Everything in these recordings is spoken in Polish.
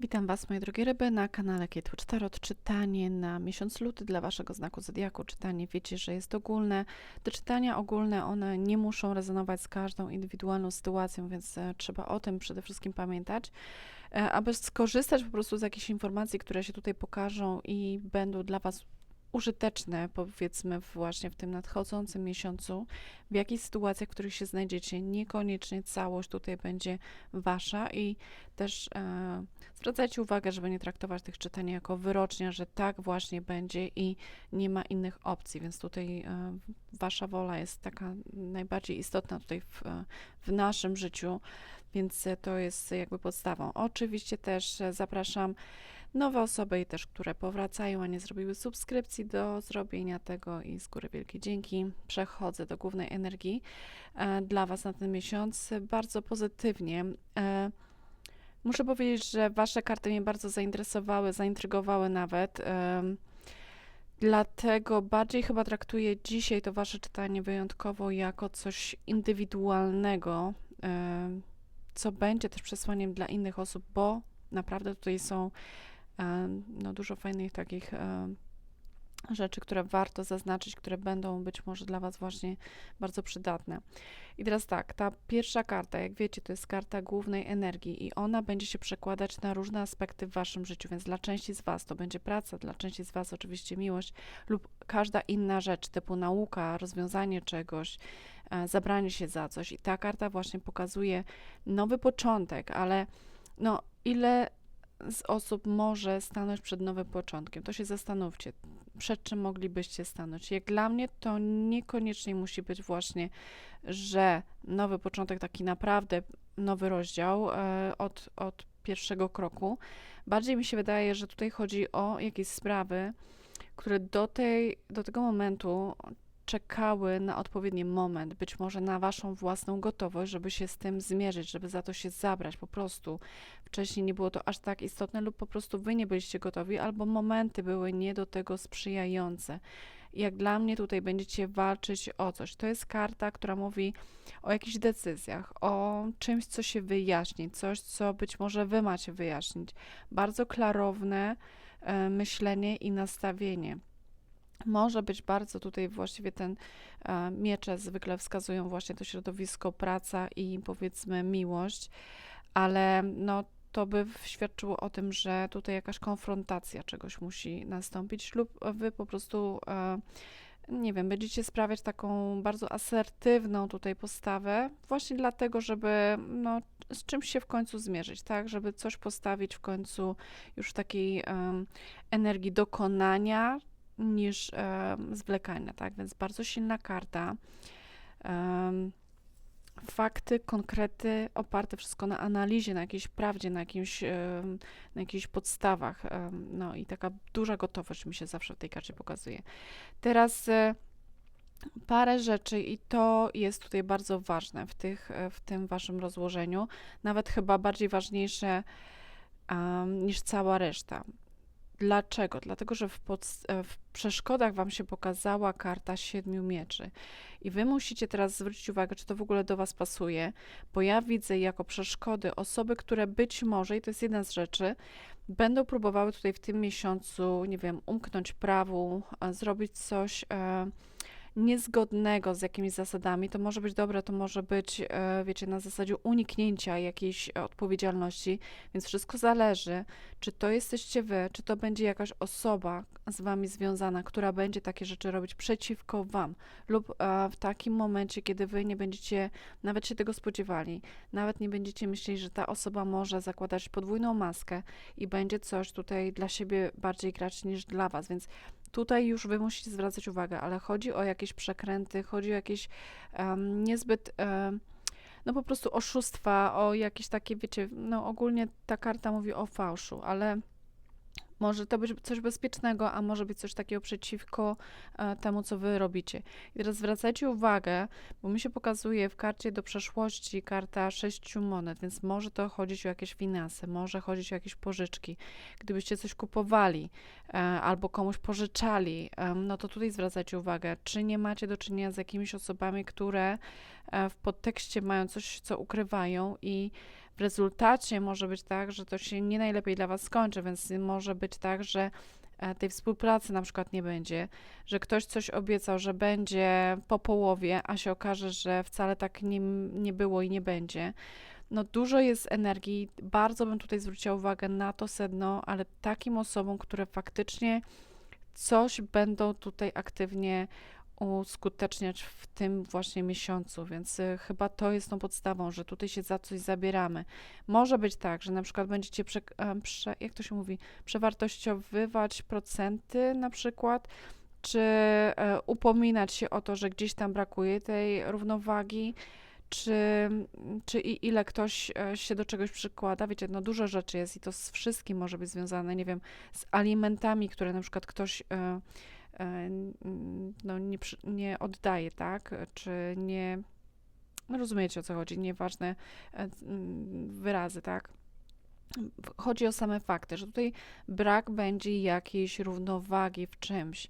Witam Was, moje drogie ryby, na kanale Witch Tarot. Czytanie na miesiąc luty dla Waszego znaku zodiaku. Czytanie wiecie, że jest ogólne. Te czytania ogólne, one nie muszą rezonować z każdą indywidualną sytuacją, więc e, trzeba o tym przede wszystkim pamiętać. E, aby skorzystać po prostu z jakichś informacji, które się tutaj pokażą i będą dla Was użyteczne, powiedzmy, właśnie w tym nadchodzącym miesiącu, w jakich sytuacjach, w których się znajdziecie. Niekoniecznie całość tutaj będzie wasza i też e, zwracajcie uwagę, żeby nie traktować tych czytań jako wyrocznia, że tak właśnie będzie i nie ma innych opcji, więc tutaj e, wasza wola jest taka najbardziej istotna tutaj w, w naszym życiu, więc to jest jakby podstawą. Oczywiście też zapraszam nowe osoby i też, które powracają, a nie zrobiły subskrypcji do zrobienia tego i z góry wielkie dzięki. Przechodzę do głównej energii e, dla Was na ten miesiąc bardzo pozytywnie. E, muszę powiedzieć, że Wasze karty mnie bardzo zainteresowały, zaintrygowały nawet. E, dlatego bardziej chyba traktuję dzisiaj to Wasze czytanie wyjątkowo jako coś indywidualnego, co będzie też przesłaniem dla innych osób, bo naprawdę tutaj są no, dużo fajnych takich rzeczy, które warto zaznaczyć, które będą być może dla Was właśnie bardzo przydatne. I teraz tak, ta pierwsza karta, jak wiecie, to jest karta głównej energii i ona będzie się przekładać na różne aspekty w Waszym życiu, więc dla części z Was to będzie praca, dla części z Was oczywiście miłość lub każda inna rzecz, typu nauka, rozwiązanie czegoś, e, zabranie się za coś. I ta karta właśnie pokazuje nowy początek, ale no ile z osób może stanąć przed nowym początkiem. To się zastanówcie, przed czym moglibyście stanąć. Jak dla mnie to niekoniecznie musi być właśnie, że nowy początek, taki naprawdę nowy rozdział e, od, od pierwszego kroku. Bardziej mi się wydaje, że tutaj chodzi o jakieś sprawy, które do, tej, do tego momentu czekały na odpowiedni moment, być może na Waszą własną gotowość, żeby się z tym zmierzyć, żeby za to się zabrać. Po prostu wcześniej nie było to aż tak istotne, lub po prostu Wy nie byliście gotowi, albo momenty były nie do tego sprzyjające. Jak dla mnie tutaj będziecie walczyć o coś. To jest karta, która mówi o jakichś decyzjach, o czymś, co się wyjaśni, coś, co być może Wy macie wyjaśnić. Bardzo klarowne e, myślenie i nastawienie może być bardzo tutaj właściwie ten e, miecze zwykle wskazują właśnie to środowisko, praca i powiedzmy miłość, ale no to by świadczyło o tym, że tutaj jakaś konfrontacja czegoś musi nastąpić lub wy po prostu e, nie wiem, będziecie sprawiać taką bardzo asertywną tutaj postawę, właśnie dlatego, żeby no, z czymś się w końcu zmierzyć, tak, żeby coś postawić w końcu już w takiej um, energii dokonania, niż zwlekania, tak? Więc bardzo silna karta. Fakty, konkrety, oparte wszystko na analizie, na jakiejś prawdzie, na, jakimś, na jakichś podstawach. no i taka duża gotowość mi się zawsze w tej karcie pokazuje. Teraz e, parę rzeczy i to jest tutaj bardzo ważne w, tych, e, w tym waszym rozłożeniu, nawet chyba bardziej ważniejsze um, niż cała reszta. Dlaczego? Dlatego, że w, e, w, przeszkodach Wam się pokazała karta siedmiu mieczy. I Wy musicie teraz zwrócić uwagę, czy to w ogóle do Was pasuje, bo ja widzę jako przeszkody osoby, które być może, i to jest jedna z rzeczy, będą próbowały tutaj w tym miesiącu, nie wiem, umknąć prawu, zrobić coś. E, niezgodnego z jakimiś zasadami, to może być dobre, to może być, e, wiecie, na zasadzie uniknięcia jakiejś odpowiedzialności, więc wszystko zależy, czy to jesteście wy, czy to będzie jakaś osoba z wami związana, która będzie takie rzeczy robić przeciwko wam, lub e, w takim momencie, kiedy wy nie będziecie nawet się tego spodziewali, nawet nie będziecie myśleli, że ta osoba może zakładać podwójną maskę i będzie coś tutaj dla siebie bardziej grać niż dla was, więc Tutaj już wy musicie zwracać uwagę, ale chodzi o jakieś przekręty, chodzi o jakieś um, niezbyt. Um, no po prostu oszustwa, o jakieś takie, wiecie, no ogólnie ta karta mówi o fałszu, ale może to być coś bezpiecznego, a może być coś takiego przeciwko e, temu, co wy robicie. I teraz zwracajcie uwagę, bo mi się pokazuje w karcie do przeszłości karta sześciu monet, więc może to chodzić o jakieś finanse, może chodzić o jakieś pożyczki. Gdybyście coś kupowali e, albo komuś pożyczali, no to tutaj zwracajcie uwagę, czy nie macie do czynienia z jakimiś osobami, które w podtekście mają coś, co ukrywają i w rezultacie może być tak, że to się nie najlepiej dla Was skończy, więc może być tak, że e, tej współpracy na przykład nie będzie, że ktoś coś obiecał, że będzie po połowie, a się okaże, że wcale tak nie, nie było i nie będzie. No dużo jest energii, bardzo bym tutaj zwróciła uwagę na to sedno, ale takim osobom, które faktycznie coś będą tutaj aktywnie uskuteczniać w tym właśnie miesiącu, więc y, chyba to jest tą podstawą, że tutaj się za coś zabieramy. Może być tak, że na przykład będziecie, prze, em, prze, jak to się mówi, przewartościowywać procenty na przykład, czy e, upominać się o to, że gdzieś tam brakuje tej równowagi, czy, czy i ile ktoś e, się do czegoś przykłada. Wiecie, no dużo rzeczy jest i to z wszystkim może być związane, nie wiem, z alimentami, które na przykład ktoś e, e, n- no, nie, nie oddaje, tak? Czy nie. No rozumiecie o co chodzi, nieważne e, wyrazy, tak? Chodzi o same fakty, że tutaj brak będzie jakiejś równowagi w czymś.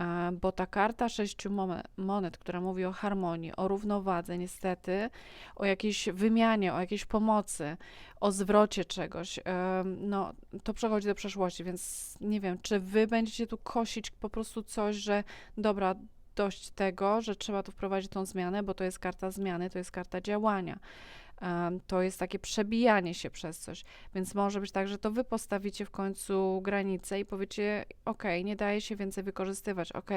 E, Bo ta karta sześciu monet, która mówi o harmonii, o równowadze, niestety, o jakiejś wymianie, o jakiejś pomocy, o zwrocie czegoś, e, no to przechodzi do przeszłości, więc nie wiem, czy wy będziecie tu kosić po prostu coś, że dobra, dość tego, że trzeba tu wprowadzić tą zmianę, bo to jest karta zmiany, to jest karta działania. To jest takie przebijanie się przez coś, więc może być tak, że to wy postawicie w końcu granicę i powiecie: OK, nie daje się więcej wykorzystywać. OK,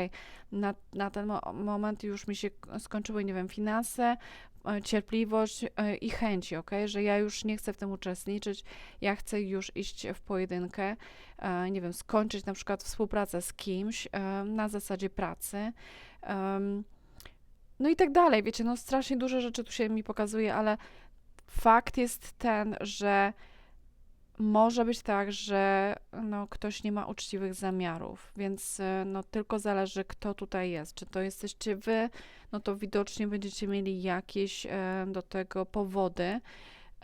na, na ten mo- moment już mi się skończyły, nie wiem, finanse, e, cierpliwość e, i chęci, OK, że ja już nie chcę w tym uczestniczyć, ja chcę już iść w pojedynkę, e, nie wiem, skończyć na przykład współpracę z kimś na zasadzie pracy. no i tak dalej, wiecie, no strasznie dużo rzeczy tu się mi pokazuje, ale fakt jest ten, że może być tak, że no, ktoś nie ma uczciwych zamiarów, więc y, no, tylko zależy, kto tutaj jest. Czy to jesteście wy, no to widocznie będziecie mieli jakieś e, do tego powody.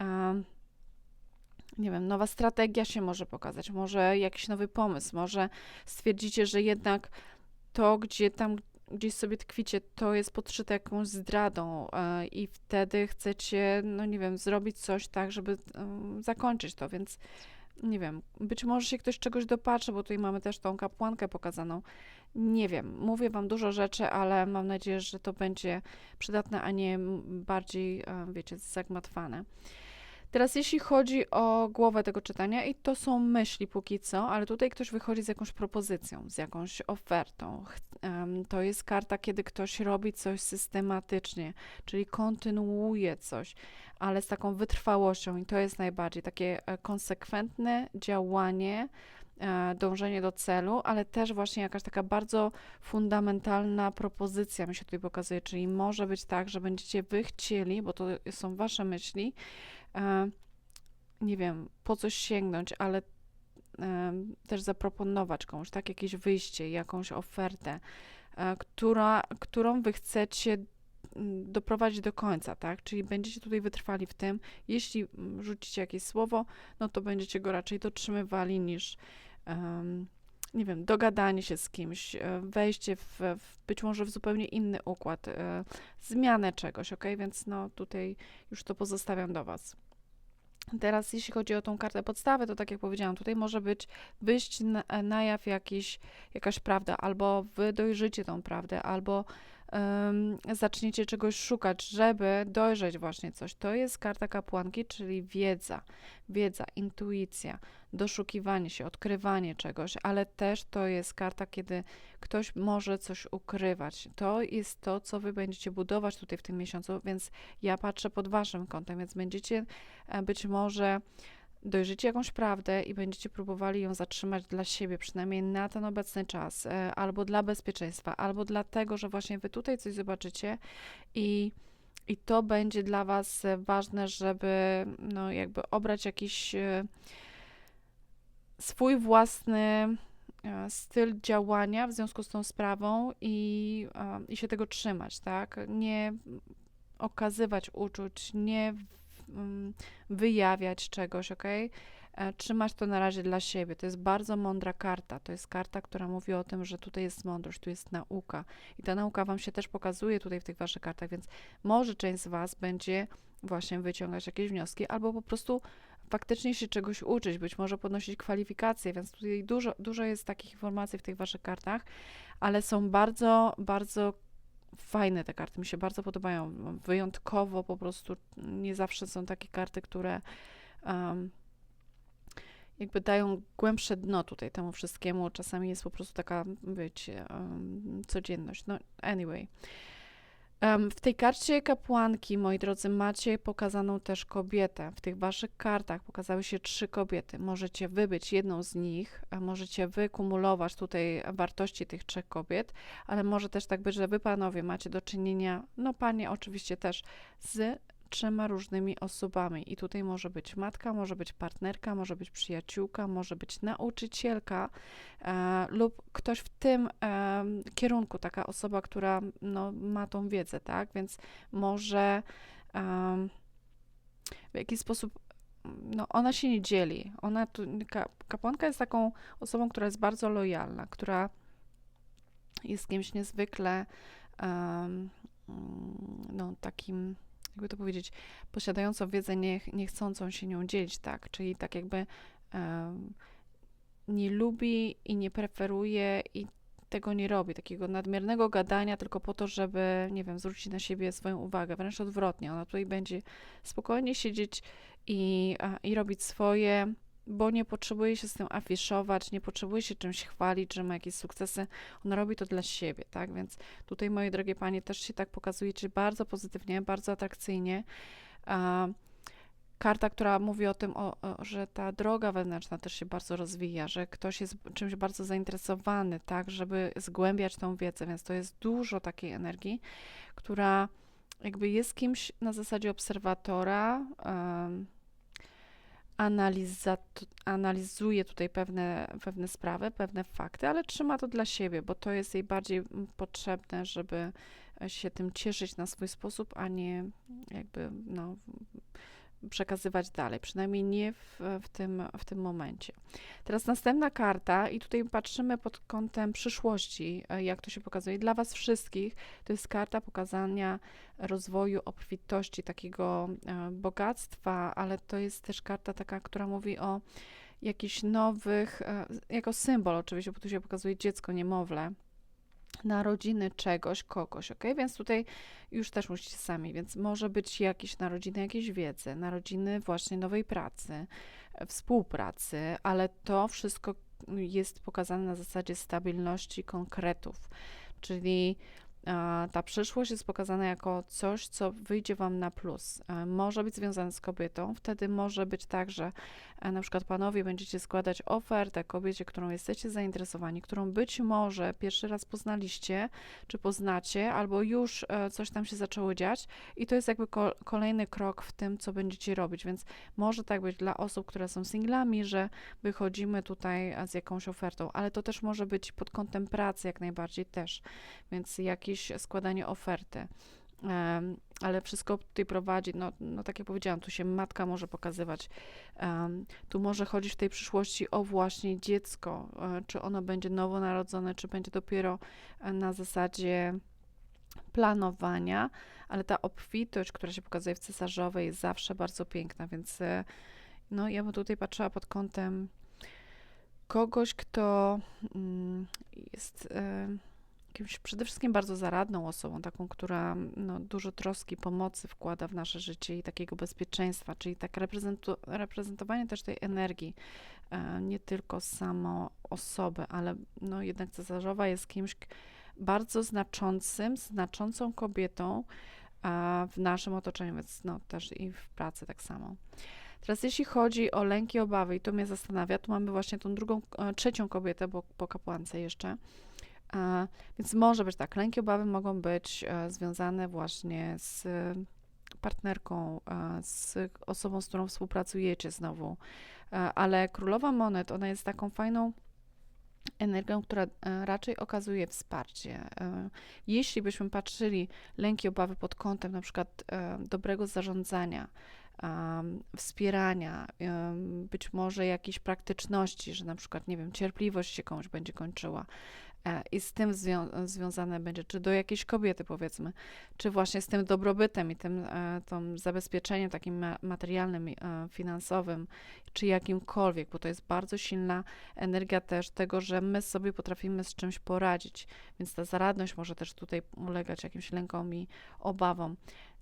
E, nie wiem, nowa strategia się może pokazać, może jakiś nowy pomysł, może stwierdzicie, że jednak to, gdzie tam gdzieś sobie tkwicie, to jest podszyte jakąś zdradą e, i wtedy chcecie, no nie wiem, zrobić coś tak, żeby em, zakończyć to, więc nie wiem, być może się ktoś czegoś dopatrzy, bo tutaj mamy też tą kapłankę pokazaną. Nie wiem, mówię wam dużo rzeczy, ale mam nadzieję, że to będzie przydatne, a nie bardziej, e, wiecie, zagmatwane. Teraz jeśli chodzi o głowę tego czytania, i to są myśli póki co, ale tutaj ktoś wychodzi z jakąś propozycją, z jakąś ofertą. To jest karta, kiedy ktoś robi coś systematycznie, czyli kontynuuje coś, ale z taką wytrwałością, i to jest najbardziej takie e, konsekwentne działanie, e, dążenie do celu, ale też właśnie jakaś taka bardzo fundamentalna propozycja mi się tutaj pokazuje, czyli może być tak, że będziecie wy chcieli, bo to są wasze myśli, nie wiem, po coś sięgnąć, ale też zaproponować komuś, tak, jakieś wyjście, jakąś ofertę, e, która, którą wy chcecie mm, doprowadzić do końca, tak? Czyli będziecie tutaj wytrwali w tym. Jeśli mm, rzucicie jakieś słowo, no to będziecie go raczej dotrzymywali niż, em, nie wiem, dogadanie się z kimś, e, wejście w, w być może w zupełnie inny układ, e, zmianę czegoś, ok? Więc no tutaj już to pozostawiam do Was. Teraz, jeśli chodzi o tą kartę podstawy, to tak jak powiedziałam, tutaj może być wyjść na, na jaw jakiś, jakaś prawda, albo wy dojrzycie tą prawdę, albo zaczniecie czegoś szukać, żeby dojrzeć właśnie coś. To jest karta kapłanki, czyli wiedza, wiedza, intuicja, doszukiwanie się, odkrywanie czegoś, ale też to jest karta, kiedy ktoś może coś ukrywać. To jest to, co wy będziecie budować tutaj w tym miesiącu, więc ja patrzę pod waszym kątem, więc będziecie e, być może dojrzycie jakąś prawdę i będziecie próbowali ją zatrzymać dla siebie, przynajmniej na ten obecny czas, e, albo dla bezpieczeństwa, albo dlatego, że właśnie wy tutaj coś zobaczycie i, i to będzie dla was e, ważne, żeby no jakby obrać jakiś e, swój własny styl działania w związku z tą sprawą i, i się tego trzymać, tak? Nie okazywać uczuć, nie wyjawiać czegoś, ok? e, trzymać to na razie dla siebie. To jest bardzo mądra karta. To jest karta, która mówi o tym, że tutaj jest mądrość, tu jest nauka. I ta nauka Wam się też pokazuje tutaj w tych Waszych kartach, więc może część z Was będzie właśnie wyciągać jakieś wnioski, albo po prostu faktycznie się czegoś uczyć, być może podnosić kwalifikacje, więc tutaj dużo, dużo jest takich informacji w tych Waszych kartach, ale są bardzo, bardzo fajne te karty, mi się bardzo podobają. Wyjątkowo po prostu nie zawsze są takie karty, które um, jakby dają głębsze dno tutaj temu wszystkiemu. Czasami jest po prostu taka, wiecie, um, codzienność. No, anyway. W tej karcie kapłanki, moi drodzy, macie pokazaną też kobietę. W tych waszych kartach pokazały się trzy kobiety. Możecie wybyć jedną z nich, możecie wykumulować tutaj wartości tych trzech kobiet, ale może też tak być, że wy panowie macie do czynienia, no panie oczywiście też, z trzema różnymi osobami. I tutaj może być matka, może być partnerka, może być przyjaciółka, może być nauczycielka e, lub ktoś w tym e, kierunku, taka osoba, która no, ma tą wiedzę, tak? Więc może e, w jakiś sposób no, ona się nie dzieli. Ona tu, kapłanka jest taką osobą, która jest bardzo lojalna, która jest kimś niezwykle um, no, takim jakby to powiedzieć, posiadającą wiedzę, nie, nie chcącą się nią dzielić, tak? Czyli tak jakby um, nie lubi i nie preferuje i tego nie robi, takiego nadmiernego gadania tylko po to, żeby, nie wiem, zwrócić na siebie swoją uwagę, wręcz odwrotnie. Ona tutaj będzie spokojnie siedzieć i, i robić swoje, bo nie potrzebuje się z tym afiszować, nie potrzebuje się czymś chwalić, że ma jakieś sukcesy. Ona robi to dla siebie, tak? Więc tutaj, moje drogie panie, też się tak pokazujecie bardzo pozytywnie, bardzo atrakcyjnie. karta, która mówi o tym, o, o, że ta droga wewnętrzna też się bardzo rozwija, że ktoś jest czymś bardzo zainteresowany, tak, żeby zgłębiać tą wiedzę, więc to jest dużo takiej energii, która jakby jest kimś na zasadzie obserwatora, analizuje tutaj pewne, pewne sprawy, pewne fakty, ale trzyma to dla siebie, bo to jest jej bardziej mm, potrzebne, żeby się tym cieszyć na swój sposób, a nie jakby no, przekazywać dalej, przynajmniej nie w, w, tym, w tym momencie. Teraz następna karta, i tutaj patrzymy pod kątem przyszłości, e, jak to się pokazuje. Dla Was wszystkich to jest karta pokazania rozwoju, obfitości, takiego e, bogactwa, ale to jest też karta taka, która mówi o jakichś nowych, e, jako symbol oczywiście, bo tu się pokazuje dziecko, niemowlę narodziny czegoś, kogoś, ok? Więc tutaj już też musicie sami, więc może być jakieś narodziny jakiejś wiedzy, narodziny właśnie nowej pracy, współpracy, ale to wszystko jest pokazane na zasadzie stabilności konkretów, czyli ta przyszłość jest pokazana jako coś, co wyjdzie Wam na plus. Może być związane z kobietą, wtedy może być tak, że na przykład panowie będziecie składać ofertę kobiecie, którą jesteście zainteresowani, którą być może pierwszy raz poznaliście, czy poznacie, albo już e, coś tam się zaczęło dziać i to jest jakby kolejny krok w tym, co będziecie robić, więc może tak być dla osób, które są singlami, że wychodzimy tutaj z jakąś ofertą, ale to też może być pod kątem pracy jak najbardziej też, więc jakieś jakieś składanie oferty. Um, ale wszystko tutaj prowadzi, no, no tak jak powiedziałam, tu się matka może pokazywać, um, tu może chodzić w tej przyszłości o właśnie dziecko, um, czy ono będzie nowonarodzone, czy będzie dopiero e, na zasadzie planowania, ale ta obfitość, która się pokazuje w cesarzowej jest zawsze bardzo piękna, więc e, no ja bym tutaj patrzyła pod kątem kogoś, kto mm, jest jakimś przede wszystkim bardzo zaradną osobą, taką, która no, dużo troski, pomocy wkłada w nasze życie i takiego bezpieczeństwa, czyli tak reprezentu, reprezentowanie też tej energii, e, nie tylko samo osoby, ale no, jednak cesarzowa jest kimś bardzo znaczącym, znaczącą kobietą w naszym otoczeniu, więc no, też i w pracy tak samo. Teraz jeśli chodzi o lęki, obawy, i to mnie zastanawia, tu mamy właśnie tą drugą, e, trzecią kobietę, bo po kapłance jeszcze, więc może być tak, lęki, obawy mogą być e, związane właśnie z partnerką, e, z osobą, z którą współpracujecie znowu. E, ale królowa monet, ona jest taką fajną energią, która raczej okazuje wsparcie. Jeśli byśmy patrzyli lęki, obawy pod kątem na przykład dobrego zarządzania, wspierania, być może jakiejś praktyczności, że na przykład, nie wiem, cierpliwość się komuś będzie kończyła. E, I z tym zwią związane będzie, czy do jakiejś kobiety, powiedzmy, czy właśnie z tym dobrobytem i tym e, tym zabezpieczeniem takim materialnym, e, finansowym, czy jakimkolwiek, bo to jest bardzo silna energia też tego, że my sobie potrafimy z czymś poradzić. Więc ta zaradność może też tutaj ulegać jakimś lękom i obawom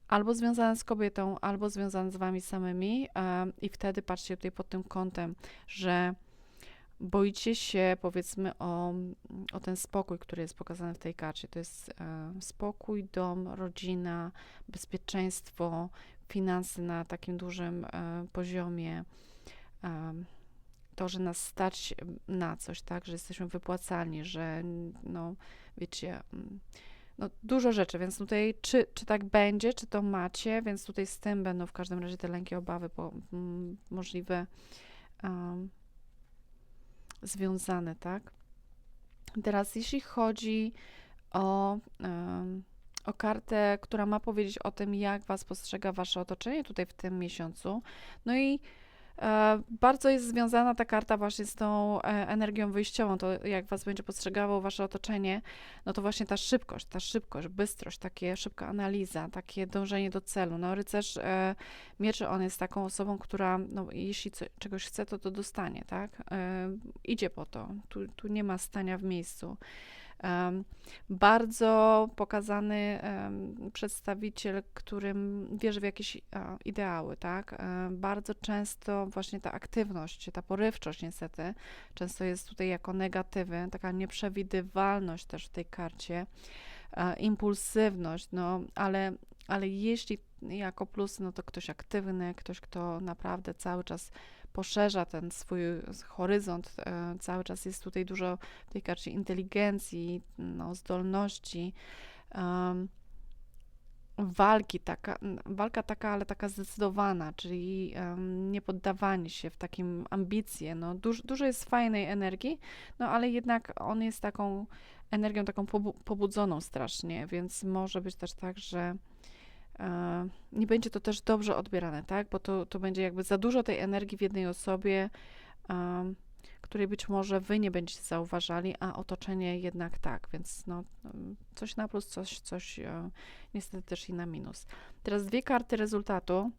albo związane z kobietą, albo związane z wami samymi. I wtedy patrzcie tutaj pod tym kątem, że boicie się, powiedzmy, o, o ten spokój, który jest pokazany w tej karcie. To jest e, spokój, dom, rodzina, bezpieczeństwo, finanse na takim dużym e, poziomie. E, to, że nas stać na coś, tak, że jesteśmy wypłacalni, że no, wiecie, mm, no, dużo rzeczy, więc tutaj czy, czy tak będzie, czy to macie, więc tutaj z tym będą w każdym razie te lęki, obawy m, mm, możliwe um, związane, tak? Teraz, jeśli chodzi o, o kartę, która ma powiedzieć o tym, jak Was postrzega Wasze otoczenie tutaj w tym miesiącu, no i bardzo jest związana ta karta właśnie z tą e, energią wyjściową, to jak was będzie postrzegało wasze otoczenie, no to właśnie ta szybkość, ta szybkość, bystrość, takie szybka analiza, takie dążenie do celu. No rycerz e, mieczy, on jest taką osobą, która no, jeśli co, czegoś chce, to to dostanie, tak? Idzie po to, tu, tu nie ma stania w miejscu bardzo pokazany przedstawiciel, którym wierzy w jakieś ideały, tak? Bardzo często właśnie ta aktywność, ta porywczość niestety, często jest tutaj jako negatywy, taka nieprzewidywalność też w tej karcie, impulsywność, no ale, ale jeśli jako plus, no to ktoś aktywny, ktoś, kto naprawdę cały czas poszerza ten swój horyzont. E, cały czas jest tutaj dużo w tej karcie inteligencji, no, zdolności. Um, walki, taka, walka taka, ale taka zdecydowana, czyli um, nie poddawanie się w takim ambicje. No, duż, dużo jest fajnej energii, no ale jednak on jest taką energią taką pobudzoną strasznie, więc może być też tak, że nie będzie to też dobrze odbierane, tak? Bo to, to będzie jakby za dużo tej energii w jednej osobie, której być może wy nie będziecie zauważali, a otoczenie jednak tak, więc no, coś na plus, coś, coś e, niestety też i na minus. Teraz dwie karty rezultatu.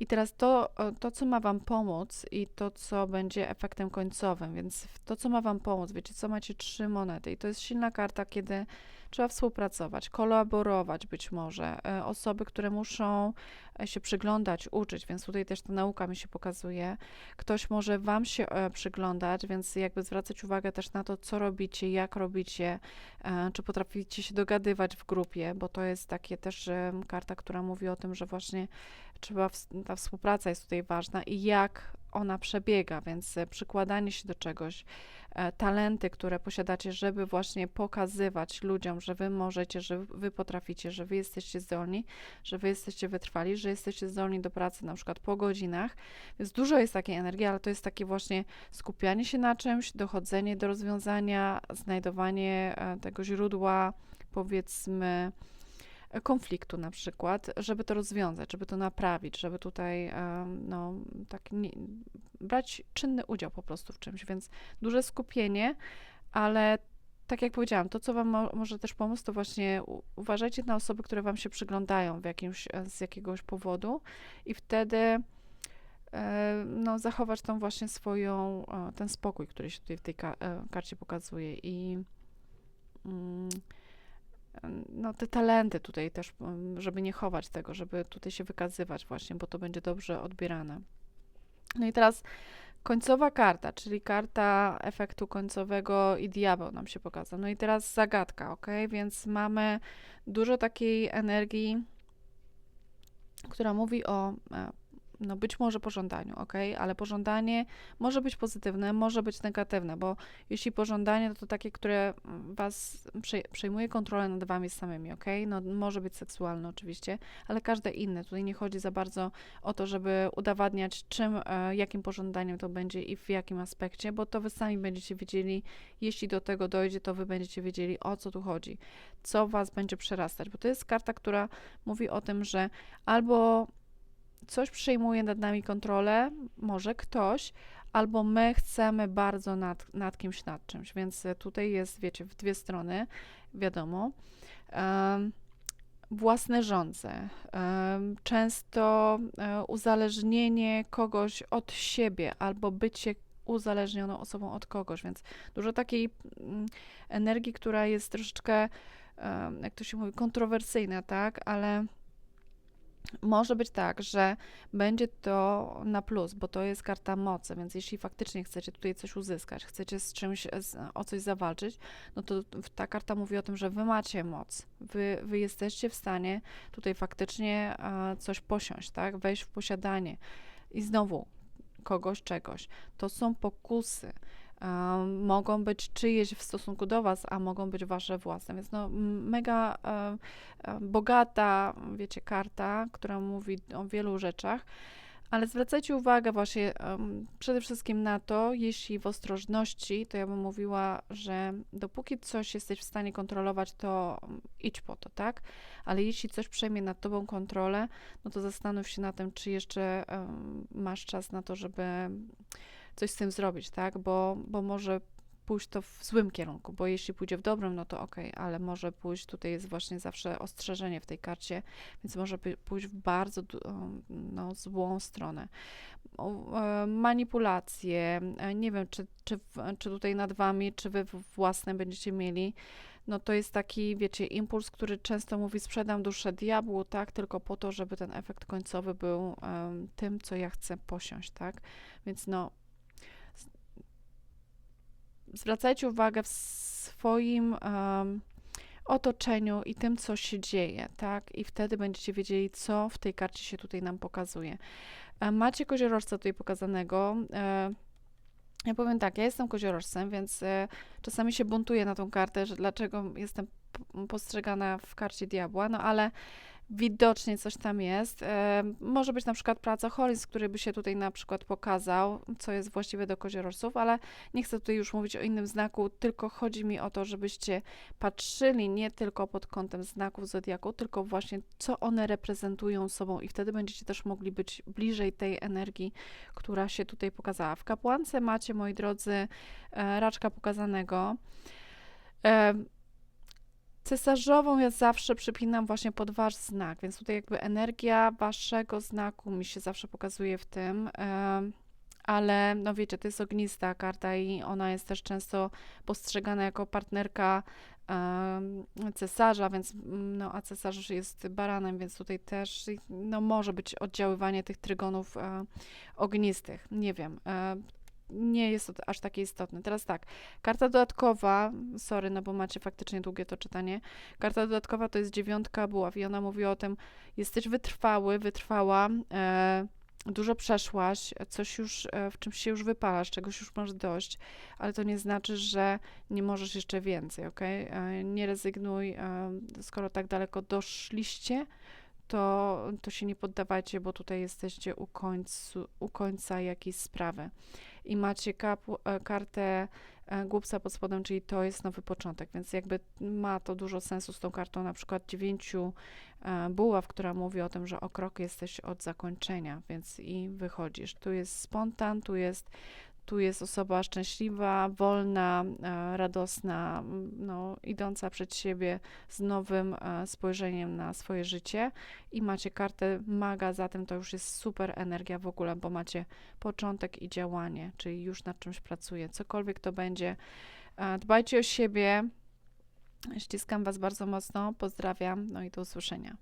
I teraz to, e, to, co ma Wam pomóc i to, co będzie efektem końcowym, więc to, co ma Wam pomóc, wiecie, co macie trzy monety i to jest silna karta, kiedy trzeba współpracować, kolaborować być może. E, osoby, które muszą e, się przyglądać, uczyć, więc tutaj też ta nauka mi się pokazuje. Ktoś może Wam się e, przyglądać, więc jakby zwracać uwagę też na to, co robicie, jak robicie, czy potraficie się dogadywać w grupie, bo to jest takie też karta, która mówi o tym, że właśnie trzeba, ta współpraca jest tutaj ważna i jak ona przebiega, więc przykładanie się do czegoś, E, talenty, które posiadacie, żeby właśnie pokazywać ludziom, że wy możecie, że wy potraficie, że wy jesteście zdolni, że wy jesteście wytrwali, że jesteście zdolni do pracy na przykład po godzinach. Więc dużo jest takiej energii, ale to jest takie właśnie skupianie się na czymś, dochodzenie do rozwiązania, znajdowanie e, tego źródła, powiedzmy, konfliktu na przykład, żeby to rozwiązać, żeby to naprawić, żeby tutaj no, tak nie, brać czynny udział po prostu w czymś, więc duże skupienie, ale tak jak powiedziałam, to, co Wam mo może też pomóc, to właśnie uważajcie na osoby, które Wam się przyglądają w jakimś, e, z jakiegoś powodu i wtedy e, no, zachować tą właśnie swoją, ten spokój, który się tutaj w tej e, karcie pokazuje. I mm, no, te talenty tutaj też, żeby nie chować tego, żeby tutaj się wykazywać właśnie, bo to będzie dobrze odbierane. No i teraz końcowa karta, czyli karta efektu końcowego i diabeł nam się pokazał. No i teraz zagadka, ok? Więc mamy dużo takiej energii, która mówi o e, no być może pożądaniu, ok, ale pożądanie może być pozytywne, może być negatywne, bo jeśli pożądanie to, to takie, które was przejmuje kontrolę nad wami samymi, ok, no może być seksualne oczywiście, ale każde inne. Tutaj nie chodzi za bardzo o to, żeby udowadniać, czym, e, jakim pożądaniem to będzie i w jakim aspekcie, bo to wy sami będziecie wiedzieli, jeśli do tego dojdzie, to wy będziecie wiedzieli, o co tu chodzi, co was będzie przerastać, bo to jest karta, która mówi o tym, że albo coś przejmuje nad nami kontrolę, może ktoś, albo my chcemy bardzo nad, nad kimś, nad czymś, więc tutaj jest, wiecie, w dwie strony, wiadomo. Um, własne żądze, um, często um, uzależnienie kogoś od siebie albo bycie uzależnioną osobą od kogoś, więc dużo takiej mm, energii, która jest troszeczkę, jak to się mówi, kontrowersyjna, tak, ale może być tak, że będzie to na plus, bo to jest karta mocy, więc jeśli faktycznie chcecie tutaj coś uzyskać, chcecie z czymś, o coś zawalczyć, no to ta karta mówi o tym, że wy macie moc, wy, wy jesteście w stanie tutaj faktycznie coś posiąść, tak, wejść w posiadanie. I znowu, kogoś, czegoś. To są pokusy. Mogą być czyjeś w stosunku do Was, a mogą być Wasze własne. Więc no, mega um, bogata, wiecie, karta, która mówi o wielu rzeczach. Ale zwracajcie uwagę właśnie um, przede wszystkim na to, jeśli w ostrożności, to ja bym mówiła, że dopóki coś jesteś w stanie kontrolować, to idź po to, tak? Ale jeśli coś przejmie nad tobą kontrolę, no to zastanów się na tym, czy jeszcze um, masz czas na to, żeby coś z tym zrobić, tak? Bo, bo może pójść to w złym kierunku, bo jeśli pójdzie w dobrym, no to ok, ale może pójść, tutaj jest właśnie zawsze ostrzeżenie w tej karcie, więc może pójść w bardzo no, złą stronę. E, manipulacje, e, nie wiem, czy, czy, czy tutaj nad wami, czy wy własne będziecie mieli, no to jest taki, wiecie, impuls, który często mówi sprzedam duszę diabłu, tak, tylko po to, żeby ten efekt końcowy był um, tym, co ja chcę posiąść, tak, więc no zwracajcie uwagę w swoim um, otoczeniu i tym, co się dzieje, tak? I wtedy będziecie wiedzieli, co w tej karcie się tutaj nam pokazuje. E, macie koziorożca tutaj pokazanego. E, ja powiem tak, ja jestem koziorożcem, więc e, czasami się buntuję na tą kartę, że dlaczego jestem postrzegana w karcie diabła, no ale widocznie coś tam jest. E, może być na przykład praca Hollins, który by się tutaj na przykład pokazał, co jest właściwe do koziorożców, ale nie chcę tutaj już mówić o innym znaku, tylko chodzi mi o to, żebyście patrzyli nie tylko pod kątem znaków zodiaku, tylko właśnie co one reprezentują sobą i wtedy będziecie też mogli być bliżej tej energii, która się tutaj pokazała. W kapłance macie, moi drodzy, e, raczka pokazanego. E, Cesarzową ja zawsze przypinam właśnie pod wasz znak, więc tutaj jakby energia waszego znaku mi się zawsze pokazuje w tym. Ale no wiecie, to jest ognista karta i ona jest też często postrzegana jako partnerka cesarza, więc mm, no, a cesarz jest baranem, więc tutaj też no, może być oddziaływanie tych trygonów ognistych. Nie wiem. Nie jest to aż takie istotne. Teraz tak, karta dodatkowa, sorry, no bo macie faktycznie długie to czytanie. Karta dodatkowa to jest dziewiątka buław i ona mówi o tym, jesteś wytrwały, wytrwała, e, dużo przeszłaś, coś już, e, w czymś się już wypalasz, czegoś już masz dość, ale to nie znaczy, że nie możesz jeszcze więcej, ok? E, nie rezygnuj, e, skoro tak daleko doszliście, to, to się nie poddawajcie, bo tutaj jesteście u, końcu, u końca jakiejś sprawy i macie kapu, e, kartę e, głupca pod spodem, czyli to jest nowy początek, więc jakby ma to dużo sensu z tą kartą na przykład dziewięciu e, buław, która mówi o tym, że o krok jesteś od zakończenia, więc i wychodzisz. Tu jest spontan, tu jest tu jest osoba szczęśliwa, wolna, e, radosna, no, idąca przed siebie z nowym e, spojrzeniem na swoje życie i macie kartę maga, zatem to już jest super energia w ogóle, bo macie początek i działanie, czyli już nad czymś pracuje. Cokolwiek to będzie, e, dbajcie o siebie. Ściskam Was bardzo mocno, pozdrawiam, no i do usłyszenia.